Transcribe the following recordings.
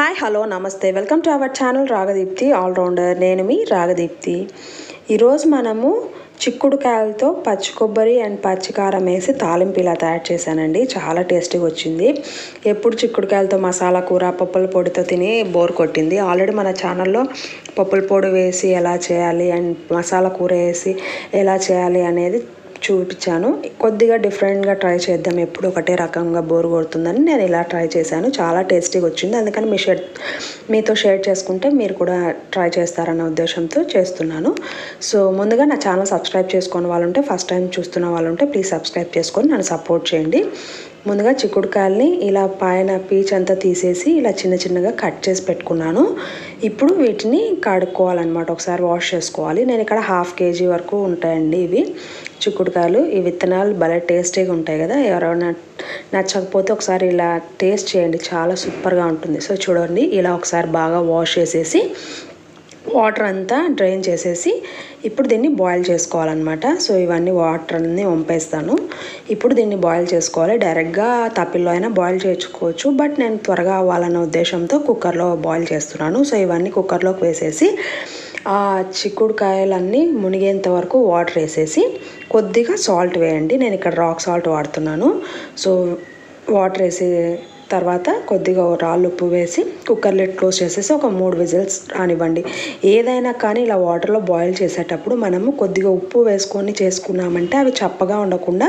Hi hello namaste. Welcome to our channel Ragadeepthi allrounder నేను మీ రాగదీప్తి. ఈరోజు మనము చిక్కుడుకాయలతో పచ్చి కొబ్బరి అండ్ పచ్చికారం వేసి తాలింపు ఇలా తయారు చేశానండి. చాలా టేస్టీగా వచ్చింది. ఎప్పుడు చిక్కుడుకాయలతో మసాలా కూర పప్పుల పొడితో తిని బోర్ కొట్టింది. ఆల్రెడీ మన ఛానల్లో పప్పుల పొడి వేసి ఎలా చేయాలి అండ్ మసాలా కూర వేసి ఎలా చేయాలి అనేది చూపించాను. కొద్దిగా డిఫరెంట్గా ట్రై చేద్దాం. ఎప్పుడు ఒకటే రకంగా బోర్ కొడుతుందని నేను ఇలా ట్రై చేశాను. చాలా టేస్టీగా వచ్చింది. అందుకని మీ షేర్ మీతో షేర్ చేసుకుంటే మీరు కూడా ట్రై చేస్తారన్న ఉద్దేశంతో చేస్తున్నాను. సో ముందుగా నా ఛానల్ సబ్స్క్రైబ్ చేసుకున్న వాళ్ళు ఉంటే ఫస్ట్ టైం చూస్తున్న వాళ్ళు ఉంటే ప్లీజ్ సబ్స్క్రైబ్ చేసుకొని నన్ను సపోర్ట్ చేయండి. ముందుగా చిక్కుడుకాయల్ని ఇలా పైన పీచ్ అంతా తీసేసి ఇలా చిన్న చిన్నగా కట్ చేసి పెట్టుకున్నాను. ఇప్పుడు వీటిని కడుక్కోవాలన్నమాట. ఒకసారి వాష్ చేసుకోవాలి. నేను ఇక్కడ హాఫ్ కేజీ వరకు ఉంటాయండి ఇవి. చిక్కుడుకాయలు ఈ విత్తనాలు భలే టేస్టీగా ఉంటాయి కదా. ఎవరైనా నచ్చకపోతే ఒకసారి ఇలా టేస్ట్ చేయండి. చాలా సూపర్గా ఉంటుంది. సో చూడండి ఇలా ఒకసారి బాగా వాష్ చేసేసి వాటర్ అంతా డ్రైన్ చేసేసి ఇప్పుడు దీన్ని బాయిల్ చేసుకోవాలన్నమాట. సో ఇవన్నీ వాటర్ అన్నీ వంపేస్తాను. ఇప్పుడు దీన్ని బాయిల్ చేసుకోవాలి. డైరెక్ట్గా తప్పిల్లో అయినా బాయిల్ చేసుకోవచ్చు. బట్ నేను త్వరగా అవ్వాలన్న ఉద్దేశంతో కుక్కర్లో బాయిల్ చేస్తున్నాను. సో ఇవన్నీ కుక్కర్లోకి వేసేసి ఆ చిక్కుడుకాయలన్నీ మునిగేంత వరకు వాటర్ వేసేసి కొద్దిగా సాల్ట్ వేయండి. నేను ఇక్కడ రాక్ సాల్ట్ వాడుతున్నాను. సో వాటర్ వేసి తర్వాత కొద్దిగా రాళ్ళు ఉప్పు వేసి కుక్కర్ లిడ్ క్లోజ్ చేసేసి ఒక మూడు విజిల్స్ రానివ్వండి. ఏదైనా కానీ ఇలా వాటర్లో బాయిల్ చేసేటప్పుడు మనము కొద్దిగా ఉప్పు వేసుకొని చేసుకున్నామంటే అవి చప్పగా ఉండకుండా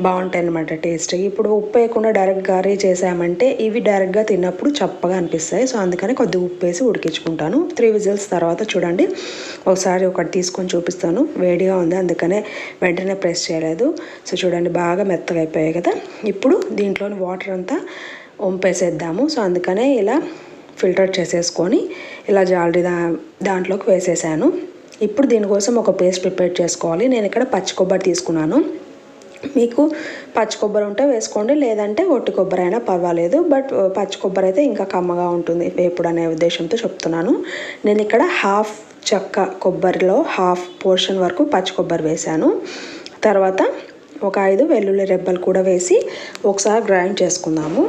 బాగుంటాయి అనమాట టేస్ట్. ఇప్పుడు ఉప్పు వేయకుండా డైరెక్ట్ కర్రీ చేసామంటే ఇవి డైరెక్ట్గా తిన్నప్పుడు చప్పగా అనిపిస్తాయి. సో అందుకని కొద్దిగా ఉప్పు వేసి ఉడికించుకుంటాను. త్రీ విజిల్స్ తర్వాత చూడండి. ఒకసారి ఒకటి తీసుకొని చూపిస్తాను. వేడిగా ఉంది అందుకనే వెంటనే ప్రెస్ చేయలేదు. సో చూడండి బాగా మెత్తగా అయిపోయాయి కదా. ఇప్పుడు దీంట్లోని వాటర్ అంతా వంపేసేద్దాము సో అందుకనే ఇలా ఫిల్టర్ చేసేసుకొని ఇలా జాలరీ దా దాంట్లోకి వేసేసాను. ఇప్పుడు దీనికోసం ఒక పేస్ట్ ప్రిపేర్ చేసుకోవాలి. నేను ఇక్కడ పచ్చి కొబ్బరి తీసుకున్నాను. మీకు పచ్చి కొబ్బరి ఉంటే వేసుకోండి లేదంటే ఒట్టి కొబ్బరి అయినా పర్వాలేదు. బట్ పచ్చి కొబ్బరి అయితే ఇంకా కమ్మగా ఉంటుంది. వేపుడు అనే ఉద్దేశంతో చెప్తున్నాను. నేను ఇక్కడ హాఫ్ చెక్క కొబ్బరిలో హాఫ్ పోర్షన్ వరకు పచ్చి కొబ్బరి వేశాను. తర్వాత ఒక ఐదు వెల్లుల్లి రెబ్బలు కూడా వేసి ఒకసారి గ్రైండ్ చేసుకుందాము.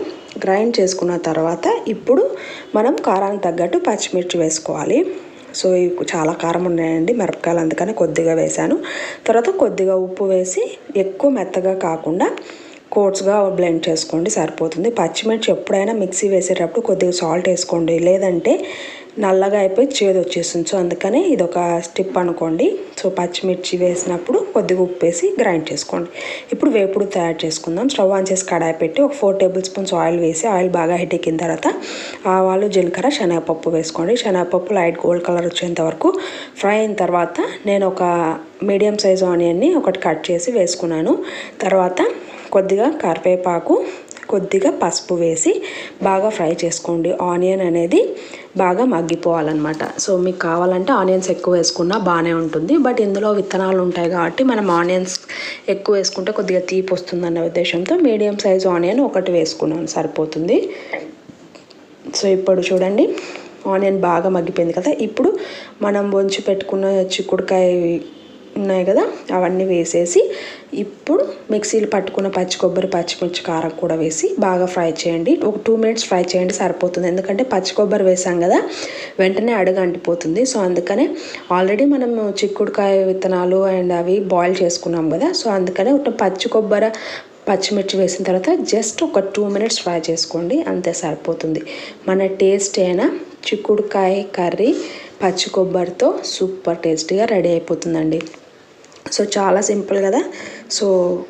గ్రైండ్ చేసుకున్న తర్వాత ఇప్పుడు మనం కారానికి తగ్గట్టు పచ్చిమిర్చి వేసుకోవాలి. సో ఇవి చాలా కారం ఉన్నాయండి మిరపకాయలు అందుకని కొద్దిగా వేశాను. తర్వాత కొద్దిగా ఉప్పు వేసి ఎక్కువ మెత్తగా కాకుండా కోట్స్గా బ్లెండ్ చేసుకోండి సరిపోతుంది. పచ్చిమిర్చి ఎప్పుడైనా మిక్సీ వేసేటప్పుడు కొద్దిగా సాల్ట్ వేసుకోండి. లేదంటే నల్లగా అయిపోయి చేదు వచ్చేస్తుంది. సో అందుకనే ఇది ఒక స్టిప్ అనుకోండి. సో పచ్చిమిర్చి వేసినప్పుడు కొద్దిగా ఉప్పు వేసి గ్రైండ్ చేసుకోండి. ఇప్పుడు వేపుడు తయారు చేసుకుందాం. స్టవ్ ఆన్ చేసి కడాయి పెట్టి ఒక ఫోర్ టేబుల్ స్పూన్స్ ఆయిల్ వేసి ఆయిల్ బాగా హీట్ ఎక్కిన తర్వాత ఆవాలు జీలకర్ర శనగపప్పు వేసుకోండి. శనగపప్పు లైట్ గోల్డ్ కలర్ వచ్చేంత వరకు ఫ్రై అయిన తర్వాత నేను ఒక మీడియం సైజ్ ఆనియన్ని ఒకటి కట్ చేసి వేసుకున్నాను. తర్వాత కొద్దిగా కరివేపాకు కొద్దిగా పసుపు వేసి బాగా ఫ్రై చేసుకోండి. ఆనియన్ అనేది బాగా మగ్గిపోవాలన్నమాట. సో మీకు కావాలంటే ఆనియన్స్ ఎక్కువ వేసుకున్నా బాగానే ఉంటుంది. బట్ ఇందులో విత్తనాలు ఉంటాయి కాబట్టి మనం ఆనియన్స్ ఎక్కువ వేసుకుంటే కొద్దిగా తీపి వస్తుందన్న ఉద్దేశంతో మీడియం సైజ్ ఆనియన్ ఒకటి వేసుకున్నాను సరిపోతుంది. సో ఇప్పుడు చూడండి ఆనియన్ బాగా మగ్గిపోయింది కదా. ఇప్పుడు మనం వంచి పెట్టుకున్న చిక్కుడుకాయ ఉన్నాయి కదా అవన్నీ వేసేసి ఇప్పుడు మిక్సీలు పట్టుకున్న పచ్చి కొబ్బరి పచ్చిమిర్చి కారం కూడా వేసి బాగా ఫ్రై చేయండి. ఒక టూ మినిట్స్ ఫ్రై చేయండి సరిపోతుంది. ఎందుకంటే పచ్చి కొబ్బరి వేసాం కదా వెంటనే అడుగు అంటిపోతుంది. సో అందుకనే ఆల్రెడీ మనం చిక్కుడుకాయ విత్తనాలు అండ్ అవి బాయిల్ చేసుకున్నాం కదా సో అందుకనే ఒక పచ్చి కొబ్బరి పచ్చిమిర్చి వేసిన తర్వాత జస్ట్ ఒక టూ మినిట్స్ ఫ్రై చేసుకోండి అంతే సరిపోతుంది. మన టేస్ట్ అయినా చిక్కుడుకాయ కర్రీ పచ్చి కొబ్బరితో సూపర్ టేస్టీగా రెడీ అయిపోతుందండి. సో చాలా సింపుల్ కదా. సో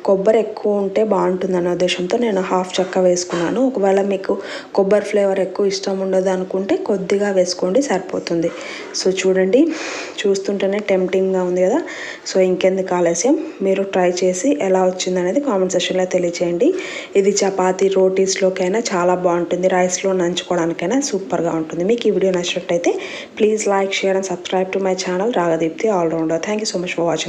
కొబ్బరి ఎక్కువ ఉంటే బాగుంటుంది అనే ఉద్దేశంతో నేను హాఫ్ చెక్క వేసుకున్నాను. ఒకవేళ మీకు కొబ్బరి ఫ్లేవర్ ఎక్కువ ఇష్టం ఉండదు అనుకుంటే కొద్దిగా వేసుకోండి సరిపోతుంది. సో చూడండి చూస్తుంటేనే టెంప్టింగ్గా ఉంది కదా. సో ఇంకెందుకు ఆలస్యం? మీరు ట్రై చేసి ఎలా వచ్చింది అనేది కామెంట్ సెషన్లో తెలియచేయండి. ఇది చపాతీ రోటీస్లోకైనా చాలా బాగుంటుంది. రైస్లో నంచుకోవడానికైనా సూపర్గా ఉంటుంది. మీకు ఈ వీడియో నచ్చినట్టయితే please like share and subscribe to my channel. Ragadeepthi allrounder thank you so much for watching.